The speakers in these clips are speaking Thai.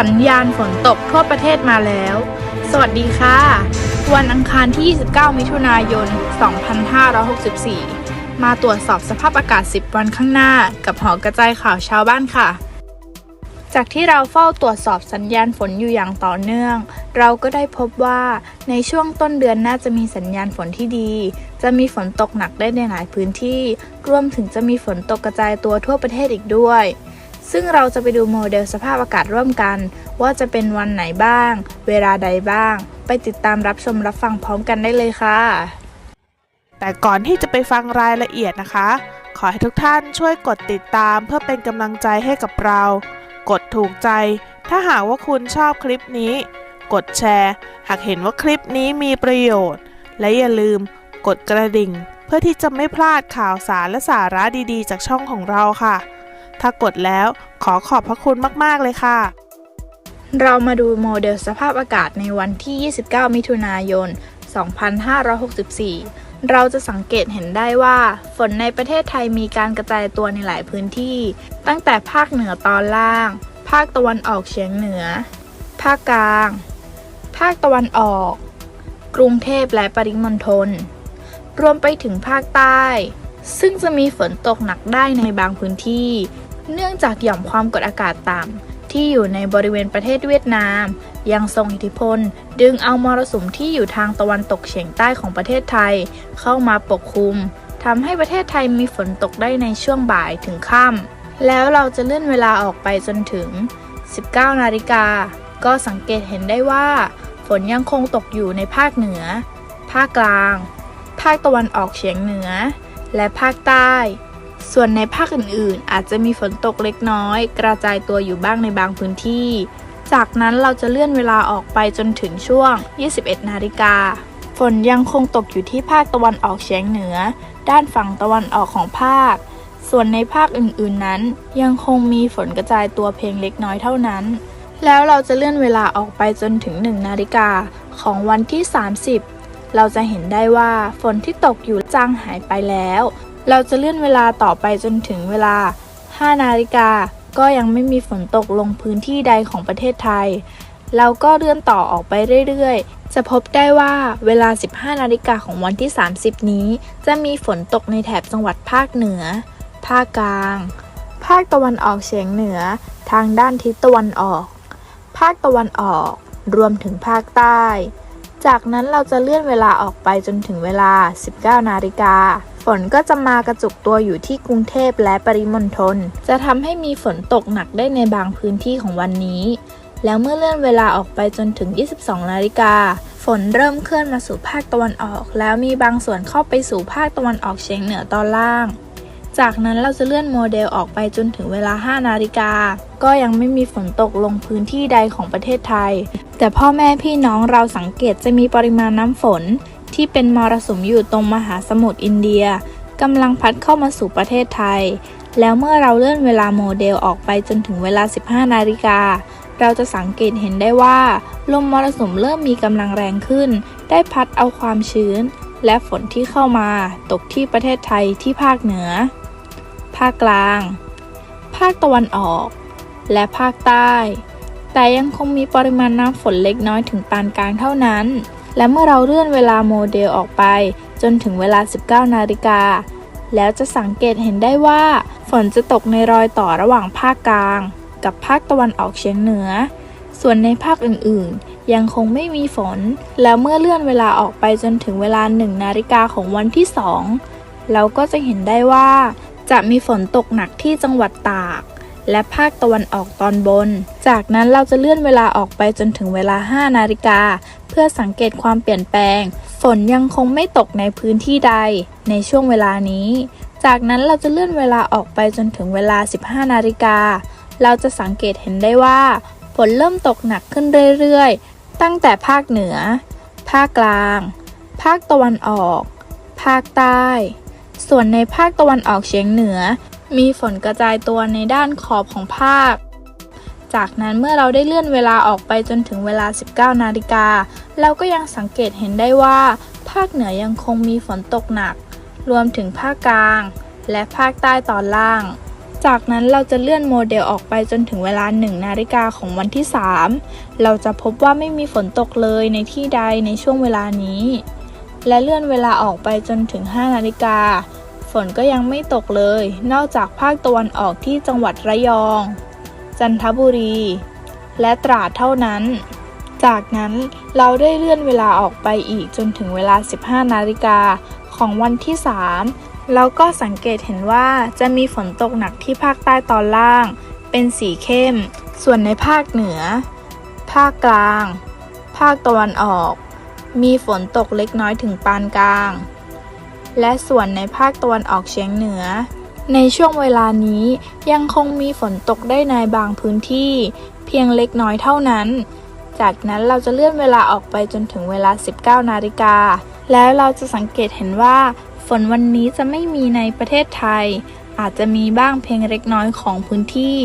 สัญญาณฝนตกทั่วประเทศมาแล้ว สวัสดีค่ะ วันอังคารที่ 29 มิถุนายน 2564 มาตรวจสอบสภาพอากาศ 10 วันข้างหน้า กับหอกระจายข่าวชาวบ้านค่ะ จากที่เราเฝ้าตรวจสอบสัญญาณฝนอยู่อย่างต่อเนื่อง เราก็ได้พบว่าในช่วงต้นเดือนน่าจะมีสัญญาณฝนที่ดี จะมีฝนตกหนักได้ในหลายพื้นที่ รวมถึงจะมีฝนตกกระจายตัวทั่วประเทศอีกด้วย ซึ่งเราจะไปดูโมเดลสภาพอากาศร่วมกัน ว่าจะเป็นวันไหนบ้าง เวลาใดบ้าง ไปติดตามรับชมรับฟังพร้อมกันได้เลยค่ะ แต่ก่อนที่จะไปฟังรายละเอียดนะคะ ขอให้ทุกท่านช่วยกดติดตามเพื่อเป็นกำลังใจให้กับเรา กดถูกใจ ถ้าหากว่าคุณชอบคลิปนี้ กดแชร์ หากเห็นว่าคลิปนี้มีประโยชน์ และอย่าลืมกดกระดิ่ง เพื่อที่จะไม่พลาดข่าวสารและสาระดีๆ จากช่องของเราค่ะ ถ้ากดแล้ว ขอขอบพระคุณมาก ๆ เลยค่ะ เรามาดูโมเดลสภาพอากาศในวันที่ 29 มิถุนายน 2564 เราจะสังเกตเห็นได้ว่า ฝนในประเทศไทยมีการกระจายตัวในหลายพื้นที่ ตั้งแต่ภาคเหนือตอนล่าง ภาคตะวันออกเฉียงเหนือ ภาคกลาง ภาคตะวันออก กรุงเทพและปริมณฑล รวมไปถึงภาคใต้ ซึ่งจะมีฝนตกหนักได้ในบางพื้นที่ เนื่องจากหย่อมความกดอากาศต่ำที่อยู่ในบริเวณประเทศเวียดนาม ยังทรงอิทธิพล ดึงเอามรสุมที่อยู่ทางตะวันตกเฉียงใต้ของประเทศไทย เข้ามาปกคลุมทำให้ประเทศไทยมีฝนตกได้ในช่วงบ่ายถึงค่ำแล้วเราจะเลื่อนเวลาออกไปจนถึง 19 นาฬิกา ก็สังเกตเห็นได้ว่า ฝนยังคงตกอยู่ในภาคเหนือ ภาคกลาง ภาคตะวันออกเฉียงเหนือ และภาคใต้ ส่วนในภาคอื่นๆ อาจจะมีฝนตกเล็กน้อย กระจายตัวอยู่บ้างในบางพื้นที่ จากนั้นเราจะเลื่อนเวลาออกไปจนถึงช่วง 21 นาฬิกา ฝนยังคงตกอยู่ที่ภาคตะวันออกเฉียงเหนือ ด้านฝั่งตะวันออกของภาค ส่วนในภาคอื่นๆนั้น ยังคงมีฝนกระจายตัวเพียงเล็กน้อยเท่านั้น แล้วเราจะเลื่อนเวลาออกไปจนถึง 1 นาฬิกาของวันที่ 30เราจะเห็นได้ว่าฝนที่ตกอยู่จางหายไปแล้ว เราจะเลื่อนเวลาต่อไปจนถึงเวลา 5 นาฬิกา ก็ยังไม่มีฝนตกลงพื้นที่ใดของประเทศไทย เราก็เลื่อนต่อออกไปเรื่อยๆ จะพบได้ว่าเวลา 15 นาฬิกาของวันที่ 30 นี้ จะมีฝนตกในแถบจังหวัดภาคเหนือ ภาคกลาง ภาคตะวันออกเฉียงเหนือ ทางด้านทิศตะวันออก ภาคตะวันออก รวมถึงภาคใต้ จากนั้นเราจะเลื่อนเวลาออกไปจนถึงเวลา 19 นาฬิกา นก็จะมากระจุกตัวอยู่ที่กรุงเทพและปริมณฑลจะทำให้มีฝนตกหนักได้ในบางพื้นที่ของวันนี้ แล้วเมื่อเลื่อนเวลาออกไปจนถึง 22 นาฬิกา ฝนเริ่มเคลื่อนมาสู่ภาคตะวันออก แล้วมีบางส่วนเข้าไปสู่ภาคตะวันออกเฉียงเหนือตอนล่าง จากนั้นเราจะเลื่อนโมเดลออกไปจนถึงเวลา 5 นาฬิกา ก็ยังไม่มีฝนตกลงพื้นที่ใดของประเทศไทย แต่พ่อแม่พี่น้องเราสังเกตจะมีปริมาณน้ำฝน ที่เป็นมรสุมอยู่ตรงมหาสมุทรอินเดียกำลังพัดเข้ามาสู่ประเทศไทย แล้วเมื่อเราเลื่อนเวลาโมเดลออกไปจนถึงเวลา 15 นาฬิกา เราจะสังเกตเห็นได้ว่า ลมมรสุมเริ่มมีกำลังแรงขึ้น ได้พัดเอาความชื้น และฝนที่เข้ามา ตกที่ประเทศไทยที่ภาคเหนือ ภาคกลาง ภาคตะวันออก และภาคใต้ แต่ยังคงมีปริมาณน้ำฝนเล็กน้อยถึงปานกลางเท่านั้น และเมื่อเราเลื่อนเวลาโมเดลออกไป จนถึงเวลา 19 นาฬิกา แล้วจะสังเกตเห็นได้ว่า ฝนจะตกในรอยต่อระหว่างภาคกลาง กับภาคตะวันออกเฉียงเหนือ ส่วนในภาคอื่นๆ ยังคงไม่มีฝน แล้วเมื่อเลื่อนเวลาออกไปจนถึงเวลา 1 นาฬิกาของวันที่ 2 เราก็จะเห็นได้ว่า จะมีฝนตกหนักที่จังหวัดตาก และภาคตะวันออกตอนบน จากนั้นเราจะเลื่อนเวลาออกไปจนถึงเวลา 5 นาฬิกา เพื่อสังเกตความเปลี่ยนแปลง ฝนยังคงไม่ตกในพื้นที่ใด ในช่วงเวลานี้ จากนั้นเราจะเลื่อนเวลาออกไปจนถึงเวลา 15 นาฬิกา เราจะสังเกตเห็นได้ว่า ฝนเริ่มตกหนักขึ้นเรื่อยๆ ตั้งแต่ภาคเหนือ ภาคกลาง ภาคตะวันออก ภาคใต้ ส่วนในภาคตะวันออกเฉียงเหนือ มีฝนกระจายตัวในด้านขอบของภาค จากนั้นเมื่อเราได้เลื่อนเวลาออกไปจนถึงเวลา 19 นาฬิกา เราก็ยังสังเกตเห็นได้ว่า ภาคเหนือยังคงมีฝนตกหนัก รวมถึงภาคกลาง และภาคใต้ตอนล่าง จากนั้นเราจะเลื่อนโมเดลออกไปจนถึงเวลา 1 นาฬิกาของวันที่ 3 เราจะพบว่าไม่มีฝนตกเลยในที่ใดในช่วงเวลานี้ และเลื่อนเวลาออกไปจนถึง 5 นาฬิกา ฝนก็ยังไม่ตกเลย นอกจากภาคตะวันออกที่จังหวัดระยอง จันทบุรี และตราดเท่านั้น จากนั้นเราได้เลื่อนเวลาออกไปอีกจนถึงเวลา 15 นาฬิกาของวันที่3แล้วก็สังเกตเห็นว่าจะมีฝนตกหนักที่ภาคใต้ตอนล่าง เป็นสีเข้ม ส่วนในภาคเหนือ ภาคกลาง ภาคตะวันออก มีฝนตกเล็กน้อยถึงปานกลาง และส่วนในภาคตะวันออกเฉียงเหนือ ในช่วงเวลานี้ยังคงมีฝนตกได้ในบางพื้นที่ เพียงเล็กน้อยเท่านั้น จากนั้นเราจะเลื่อนเวลาออกไปจนถึงเวลา 19 นาฬิกา แล้วเราจะสังเกตเห็นว่า ฝนวันนี้จะไม่มีในประเทศไทย อาจจะมีบ้างเพียงเล็กน้อยของพื้นที่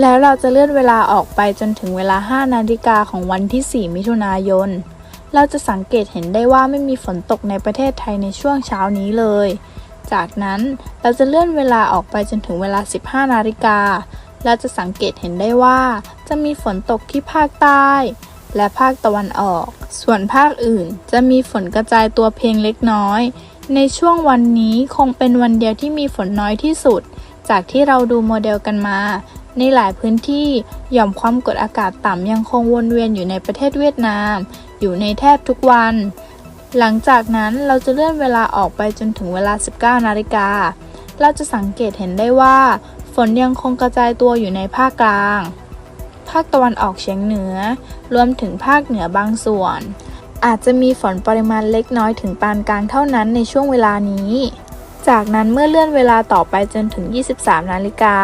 แล้วเราจะเลื่อนเวลาออกไปจนถึงเวลา 5 นาฬิกาของวันที่ 4 มิถุนายน เราจะสังเกตเห็นได้ว่าไม่มีฝนตกในประเทศไทยในช่วงเช้านี้เลย จากนั้นเราจะเลื่อนเวลาออกไปจนถึงเวลา 15 นาฬิกา เราจะสังเกตเห็นได้ว่า จะมีฝนตกที่ภาคใต้ และภาคตะวันออก ส่วนภาคอื่นจะมีฝนกระจายตัวเพียงเล็กน้อย ในช่วงวันนี้คงเป็นวันเดียวที่มีฝนน้อยที่สุด จากที่เราดูโมเดลกันมาในหลายพื้นที่หย่อมความกดอากาศต่ำยังคงวนเวียนอยู่ในประเทศเวียดนาม อยู่ในแทบทุกวัน หลังจากนั้นเราจะเลื่อนเวลาออกไปจนถึงเวลา 19 นาฬิกา เราจะสังเกตเห็นได้ว่า ฝนยังคงกระจายตัวอยู่ในภาคกลาง ภาคตะวันออกเฉียงเหนือ รวมถึงภาคเหนือบางส่วน อาจจะมีฝนปริมาณเล็กน้อยถึงปานกลางเท่านั้นในช่วงเวลานี้ จากนั้นเมื่อเลื่อนเวลาต่อไปจนถึง 23 นาฬิกา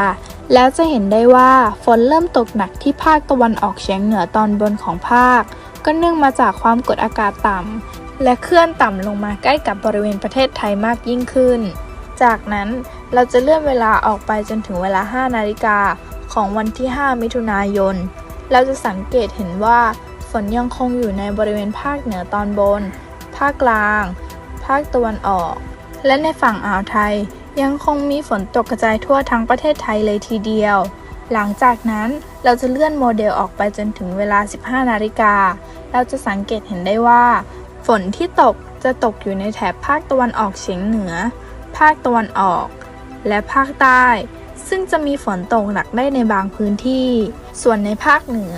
แล้วจะเห็นได้ว่าฝนเริ่มตกหนักที่ภาคตะวันออกเฉียงเหนือตอนบนของภาค ก็เนื่องมาจากความกดอากาศต่ำและเคลื่อนต่ำลงมาใกล้กับบริเวณประเทศไทยมากยิ่งขึ้น จากนั้นเราจะเลื่อนเวลาออกไปจนถึงเวลา 5 นาฬิกาของวันที่ 5 มิถุนายน เราจะสังเกตเห็นว่าฝนยังคงอยู่ในบริเวณภาคเหนือตอนบน ภาคกลาง ภาคตะวันออก และในฝั่งอ่าวไทยยังคงมีฝนตกกระจายทั่วทั้งประเทศไทยเลยทีเดียว หลังจากนั้น เราจะเลื่อนโมเดลออกไปจนถึงเวลา 15 นาฬิกา เราจะสังเกตเห็นได้ว่า ฝนที่ตกจะตกอยู่ในแถบภาคตะวันออกเฉียงเหนือ ภาคตะวันออก และภาคใต้ ซึ่งจะมีฝนตกหนักได้ในบางพื้นที่ ส่วนในภาคเหนือ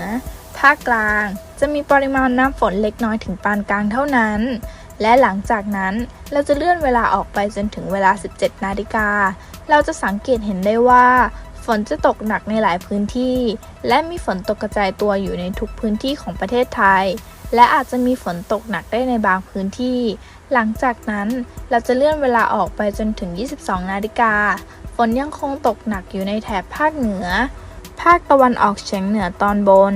ภาคกลาง จะมีปริมาณน้ำฝนเล็กน้อยถึงปานกลางเท่านั้น และหลังจากนั้นเราจะเลื่อนเวลาออกไปจนถึงเวลา 17 นาฬิกา เราจะสังเกตเห็นได้ว่า ฝนจะตกหนักในหลายพื้นที่ และมีฝนตกกระจายตัวอยู่ในทุกพื้นที่ของประเทศไทย และอาจจะมีฝนตกหนักได้ในบางพื้นที่ หลังจากนั้นเราจะเลื่อนเวลาออกไปจนถึง 22 นาฬิกา ฝนยังคงตกหนักอยู่ในแถบภาคเหนือ ภาคตะวันออกเฉียงเหนือตอนบน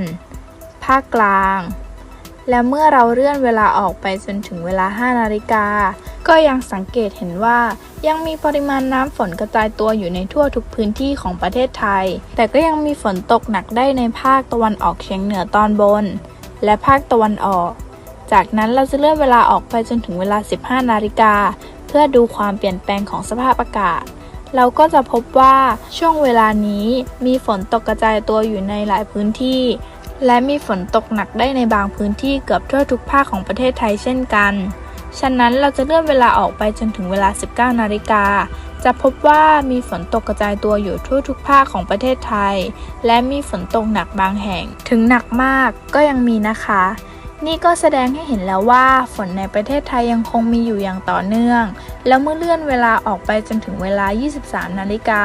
ภาคกลาง และเมื่อเราเลื่อนเวลาออกไปจนถึงเวลา 5 นาฬิกา ก็ยังสังเกตเห็นว่า ยังมีปริมาณน้ำฝนกระจายตัวอยู่ในทั่วทุกพื้นที่ของประเทศไทย แต่ก็ยังมีฝนตกหนักได้ในภาคตะวันออกเฉียงเหนือตอนบน และภาคตะวันออก จากนั้นเราจะเลื่อนเวลาออกไปจนถึงเวลา 15 นาฬิกา เพื่อดูความเปลี่ยนแปลงของสภาพอากาศ เราก็จะพบว่าช่วงเวลานี้มีฝนตกกระจายตัวอยู่ในหลายพื้นที่ และมีฝนตกหนักได้ในบางพื้นที่เกือบทั่วทุกภาคของประเทศไทยเช่นกัน ฉะนั้นเราจะเลื่อนเวลาออกไปจนถึงเวลา 19 นาฬิกา จะพบว่ามีฝนตกกระจายตัวอยู่ทั่วทุกภาคของประเทศไทย และมีฝนตกหนักบางแห่ง ถึงหนักมากก็ยังมีนะคะ นี่ก็แสดงให้เห็นแล้วว่าฝนในประเทศไทยยังคงมีอยู่อย่างต่อเนื่อง แล้วเมื่อเลื่อนเวลาออกไปจนถึงเวลา 23 นาฬิกา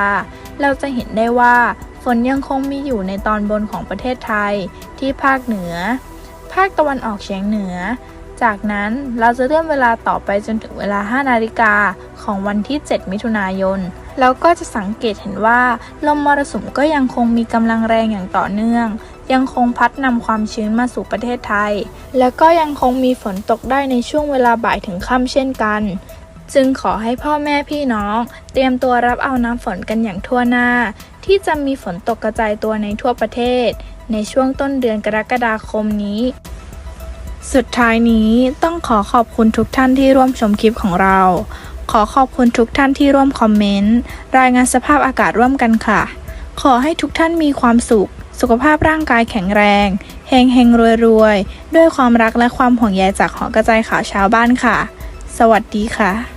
เราจะเห็นได้ว่าฝนยังคงมีอยู่ในตอนบนของประเทศไทย ที่ภาคเหนือ ภาคตะวันออกเฉียงเหนือ จากนั้นเราจะเลื่อนเวลาต่อไปจนถึงเวลา 5 นาฬิกาของวันที่ 7 มิถุนายน แล้วก็จะสังเกตเห็นว่าลมมรสุมก็ยังคงมีกำลังแรงอย่างต่อเนื่อง ยังคงพัดนำความชื้นมาสู่ประเทศไทย แล้วก็ยังคงมีฝนตกได้ในช่วงเวลาบ่ายถึงค่ำเช่นกัน จึงขอให้พ่อแม่พี่น้อง เตรียมตัวรับเอาน้ำฝนกันอย่างทั่วหน้า ที่จะมีฝนตกกระจายตัวในทั่วประเทศ ในช่วงต้นเดือนกรกฎาคมนี้ สุดท้ายนี้ต้องขอขอบคุณทุกท่านที่ร่วมชมคลิปของเรา ขอขอบคุณทุกท่านที่ร่วมคอมเมนต์ รายงานสภาพอากาศร่วมกันค่ะ ขอให้ทุกท่านมีความสุข สุขภาพร่างกายแข็งแรงเฮงเฮงรวยรวยด้วยความรักและความห่วงใยจากหอกระจายข่าวชาวบ้านค่ะ สวัสดีค่ะ